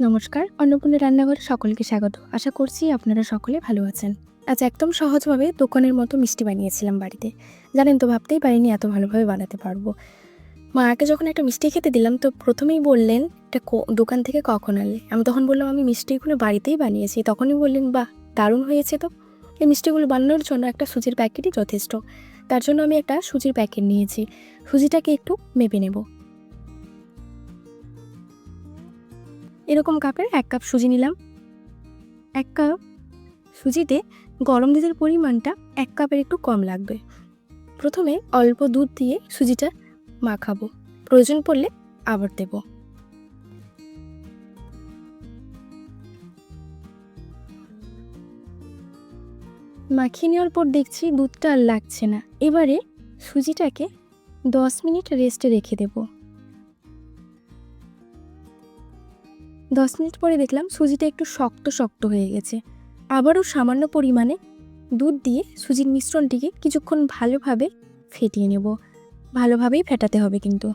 নমস্কার, অন্নপূর্ণা রান্নাঘরে সকলকে স্বাগত। আশা করছি আপনারা সকলে ভালো আছেন। আজ একদম সহজভাবে দোকানের মতো মিষ্টি বানিয়েছিলাম বাড়িতে। জানেন তো, ভাবতেই পারিনি এত ভালোভাবে বানাতে পারব। মাকে যখন একটা মিষ্টি খেতে দিলাম তো প্রথমেই বললেন, এটা দোকান থেকে কখন আনলে? আমি তখন বললাম, আমি মিষ্টিগুলো বাড়িতেই বানিয়েছি। তখনই বললেন, বাহ, দারুণ হয়েছে তো। এই মিষ্টিগুলো বানানোর জন্য একটা সুজির প্যাকেটই যথেষ্ট। তার জন্য আমি একটা সুজির প্যাকেট নিয়েছি। সুজিটাকে একটু মেপে নেব। এরকম কাপের এক কাপ সুজি নিলাম। এক কাপ সুজিতে গরম দুধের পরিমাণটা এক কাপের একটু কম লাগবে। প্রথমে অল্প দুধ দিয়ে সুজিটা মাখাবো। প্রয়োজন পড়লে আবার দেব। মাখিয়ে নেওয়ার পর দেখছি দুধটা আর লাগছে না। এবারে সুজিটাকে দশ মিনিট রেস্টে রেখে দেবো। দশ মিনিট পরে দেখলাম সুজিটা একটু শক্ত শক্ত হয়ে গেছে। আবারও সামান্য পরিমাণে দুধ দিয়ে সুজির মিশ্রণটিকে কিছুক্ষণ ভালোভাবে ফেটিয়ে নেব। ভালোভাবেই ফেটাতে হবে কিন্তু।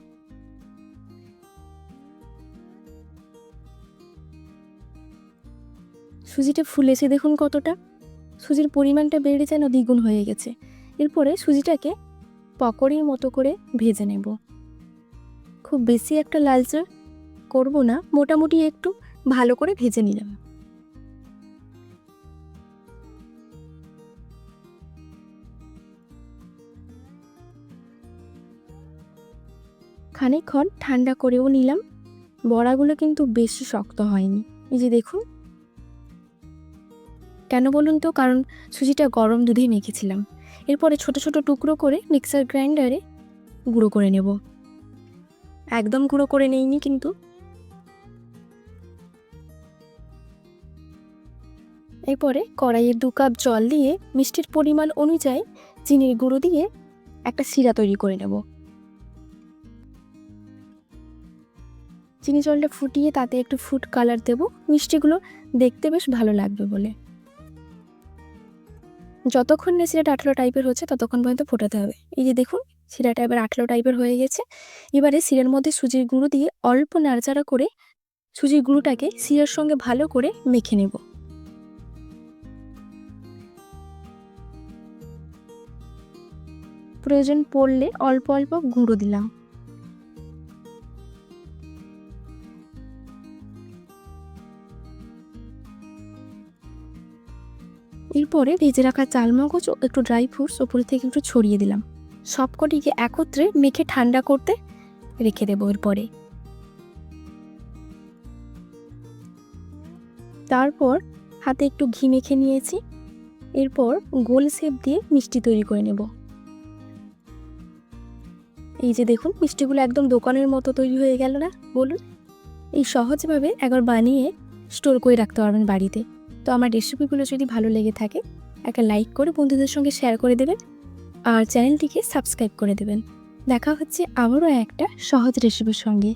সুজিটা ফুলেছে দেখুন কতটা। সুজির পরিমাণটা বেড়ে যেন দ্বিগুণ হয়ে গেছে। এরপরে সুজিটাকে পকোড়ির মতো করে ভেজে নেব। খুব বেশি একটা লালচে করব না, মোটামুটি একটু ভালো করে ভেজে নিলাম। খানিকক্ষণ ঠান্ডা করেও নিলাম। বড়াগুলো কিন্তু বেশি শক্ত হয়নি। এই যে দেখুন। কেন বলুন তো? কারণ সুজিটা গরম দুধে মেখেছিলাম। এরপরে ছোট ছোট টুকরো করে মিক্সার গ্রাইন্ডারে গুঁড়ো করে নেব। একদম গুঁড়ো করে নেইনি কিন্তু। এরপরে কড়াইয়ে দু কাপ জল দিয়ে মিষ্টির পরিমাণ অনুযায়ী চিনির গুঁড়ো দিয়ে একটা শিরা তৈরি করে নেব। চিনি জলটা ফুটিয়ে তাতে একটু ফুড কালার দেব। মিষ্টিগুলো দেখতে বেশ ভালো লাগবে বলে। যতক্ষণ না শিরাটা আঠলো টাইপের হচ্ছে, ততক্ষণ পর্যন্ত ফোটাতে হবে। এই যে দেখুন, শিরাটা এবার আঠলো টাইপের হয়ে গেছে। এবারে শিরার মধ্যে সুজির গুঁড়ো দিয়ে অল্প নাড়াচাড়া করে সুজির গুঁড়োটাকে শিরার সঙ্গে ভালো করে মেখে নেব। প্রয়োজন পড়লে অল্প অল্প গুঁড়ো দিলাম। এরপরে ভেজে রাখা চালমগজ ও একটু ড্রাই ফ্রুটস ওপরে থেকে একটু ছড়িয়ে দিলাম। সবকটিকে একত্রে মেখে ঠান্ডা করতে রেখে দেবো এরপরে। তারপর হাতে একটু ঘি মেখে নিয়েছি। এরপর গোল শেপ দিয়ে মিষ্টি তৈরি করে নেব। এই যে দেখুন, মিষ্টিগুলো একদম দোকানের মতো তৈরি হয়ে গেল না? বলুন। এই সহজভাবে একবার বানিয়ে স্টোর করে রাখতে পারবেন বাড়িতে। তো আমার রেসিপিগুলো যদি ভালো লেগে থাকে, একটা লাইক করে বন্ধুদের সঙ্গে শেয়ার করে দেবেন আর চ্যানেলটিকে সাবস্ক্রাইব করে দেবেন। দেখা হচ্ছে আবারও একটা সহজ রেসিপির সঙ্গে।